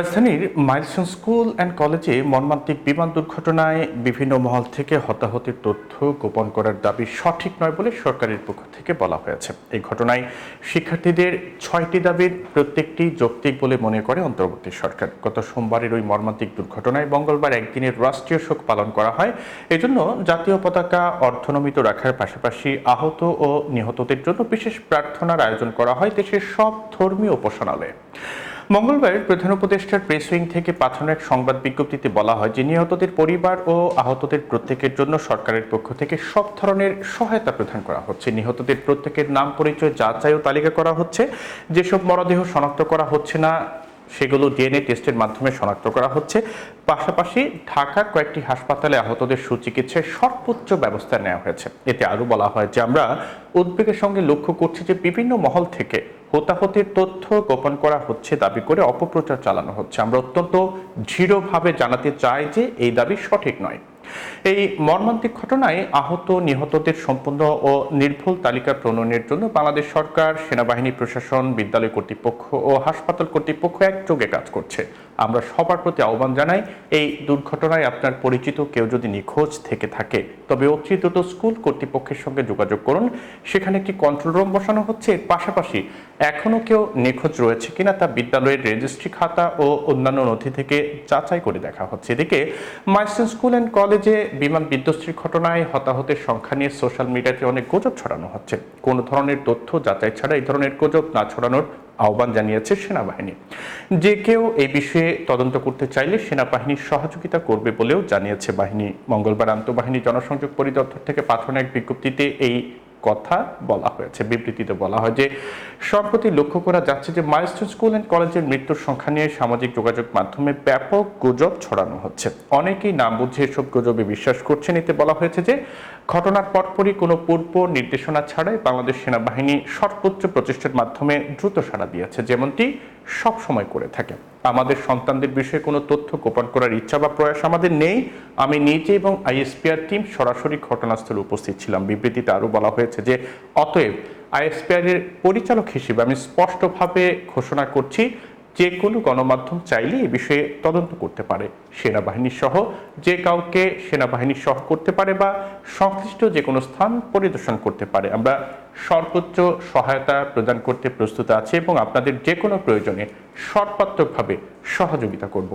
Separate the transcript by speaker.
Speaker 1: রাজধানীর milestone school and কলেজে মর্মান্তিক বিমান দুর্ঘটনায় বিভিন্ন মহল থেকে হতাহতের তথ্য গোপন করার দাবি সঠিক নয় বলে সরকারের পক্ষ থেকে বলা হয়েছে। এই ঘটনায় শিক্ষার্থীদের ছয়টি দাবির প্রত্যেকটি যৌক্তিক বলে মনে করে অন্তর্বর্তী সরকার। গত সোমবারের ওই মর্মান্তিক দুর্ঘটনায় মঙ্গলবার একদিনের রাষ্ট্রীয় শোক পালন করা হয়। এজন্য জাতীয় পতাকা অর্ধনমিত রাখার পাশাপাশি আহত ও নিহতদের জন্য বিশেষ প্রার্থনার আয়োজন করা হয় দেশের সব ধর্মীয় উপাসনালয়ে। মঙ্গলবার প্রধান উপদেষ্টার প্রেস উইং থেকে পাঠানো এক সংবাদ বিজ্ঞপ্তিতে বলা হয় যে নিহতদের পরিবার ও আহতদের প্রত্যেকের জন্য সরকারের পক্ষ থেকে সব ধরনের সহায়তা প্রদান করা হচ্ছে। নিহতদের প্রত্যেকের নাম, পরিচয়, যাচাই ও তালিকা করা হচ্ছে। যেসব মরদেহ শনাক্ত করা হচ্ছে না, সেগুলো ডিএনএ টেস্টের মাধ্যমে শনাক্ত করা হচ্ছে। পাশাপাশি ঢাকার কয়েকটি হাসপাতালে আহতদের সুচিকিৎসায় সর্বোচ্চ ব্যবস্থা নেওয়া হয়েছে। এতে আরও বলা হয় যে আমরা উদ্বেগের সঙ্গে লক্ষ্য করছি যে বিভিন্ন মহল থেকে হতাহতের তথ্য গোপন করা হচ্ছে দাবি করে অপপ্রচার চালানো হচ্ছে। আমরা অত্যন্ত দৃঢ়ভাবে জানাতে চাই যে এই দাবি সঠিক নয়। এই মর্মান্তিক ঘটনায় আহত নিহতদের সম্পূর্ণ ও নির্ভুল তালিকা প্রণয়নের জন্য বাংলাদেশ সরকার, সেনাবাহিনী, প্রশাসন, বিদ্যালয় কর্তৃপক্ষ ও হাসপাতাল কর্তৃপক্ষ একযোগে কাজ করছে। আমরা সবার প্রতি আহ্বান জানাই, এই দুর্ঘটনায় আপনার পরিচিত কেউ যদি নিখোঁজ থেকে থাকে, তবে অতি দ্রুত স্কুল কর্তৃপক্ষের সঙ্গে যোগাযোগ করুন। সেখানে একটি কন্ট্রোল রুম বসানো হচ্ছে, এর পাশাপাশি এখনও কেউ নিখোঁজ রয়েছে কিনা তা বিদ্যালয়ের রেজিস্ট্রি খাতা ও অন্যান্য নথি থেকে যাচাই করে দেখা হচ্ছে। এদিকে মাইস্টন স্কুল অ্যান্ড কলেজে বিমান বিধ্বস্তির ঘটনায় হতাহতের সংখ্যা নিয়ে সোশ্যাল মিডিয়াতে অনেক গুজব ছড়ানো হচ্ছে। কোনো ধরনের তথ্য যাচাই ছাড়া এই ধরনের গুজব না ছড়ানোর আহ্বান জানিয়েছে সেনাবাহিনী। যে কেউ এই বিষয়ে তদন্ত করতে চাইলে সেনাবাহিনীর সহযোগিতা করবে বলেও জানিয়েছে বাহিনী। মঙ্গলবার আন্তঃবাহিনী জনসংযোগ পরিদপ্তর থেকে পাঠানো এক বিজ্ঞপ্তিতে এই কথা বলা হয়েছে। বিবৃতিতে বলা হয় যে, সম্প্রতি লক্ষ্য করা যাচ্ছে যে মাইলস্টোন স্কুল অ্যান্ড কলেজের মৃত্যুর সংখ্যা নিয়ে সামাজিক যোগাযোগ মাধ্যমে ব্যাপক গুজব ছড়ানো হচ্ছে। অনেকেই নাম বুঝে এসব গুজবে বিশ্বাস করছেন। এতে বলা হয়েছে যে ঘটনার পরপরই কোনো পূর্ব নির্দেশনা ছাড়াই বাংলাদেশ সেনাবাহিনী সর্বোচ্চ প্রচেষ্টার মাধ্যমে দ্রুত সাড়া দিয়েছে, যেমনটি সব সময় করে থাকে। আমাদের সন্তানদের বিষয়ে কোনো তথ্য গোপন করার ইচ্ছা বা প্রয়াস আমাদের নেই। আমি নিজে এবং আইএসপিআর টিম সরাসরি ঘটনাস্থলে উপস্থিত ছিলাম। বিবৃতিতে আরও বলা হয়েছে যে, অতএব আইএসপিআর এর পরিচালক হিসেবে আমি স্পষ্টভাবে ঘোষণা করছি যে কোনো গণমাধ্যম চাইলে এ বিষয়ে তদন্ত করতে পারে। সেনাবাহিনী সহ যে কাউকে সেনাবাহিনী সহ করতে পারে বা সংশ্লিষ্ট যে কোনো স্থান পরিদর্শন করতে পারে। আমরা সর্বোচ্চ সহায়তা প্রদান করতে প্রস্তুত আছি এবং আপনাদের যে কোনো প্রয়োজনে সর্বাত্মকভাবে সহযোগিতা করব।